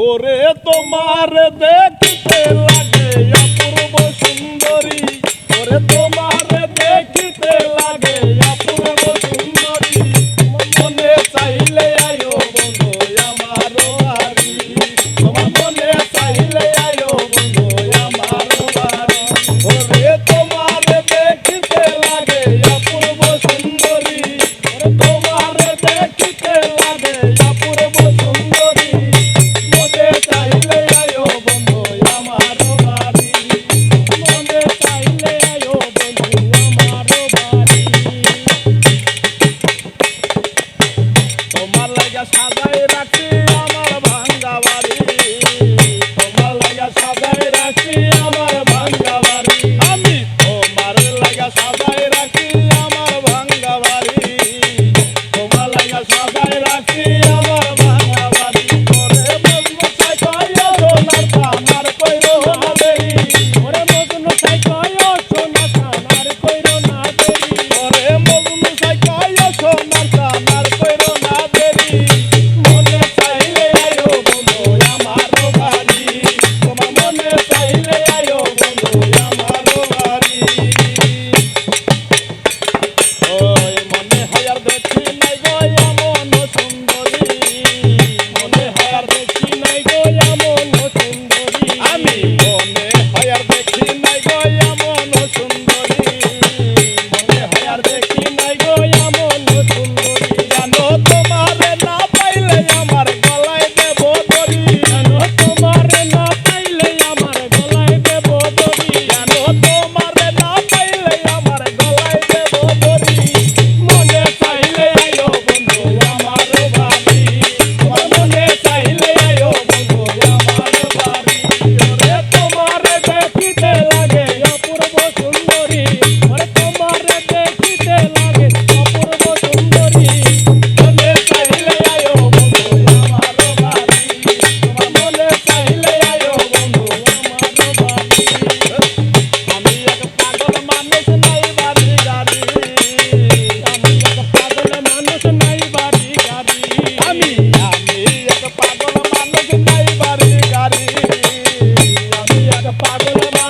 ওরে তোমার দেখতে লাগে Gracias, পাগল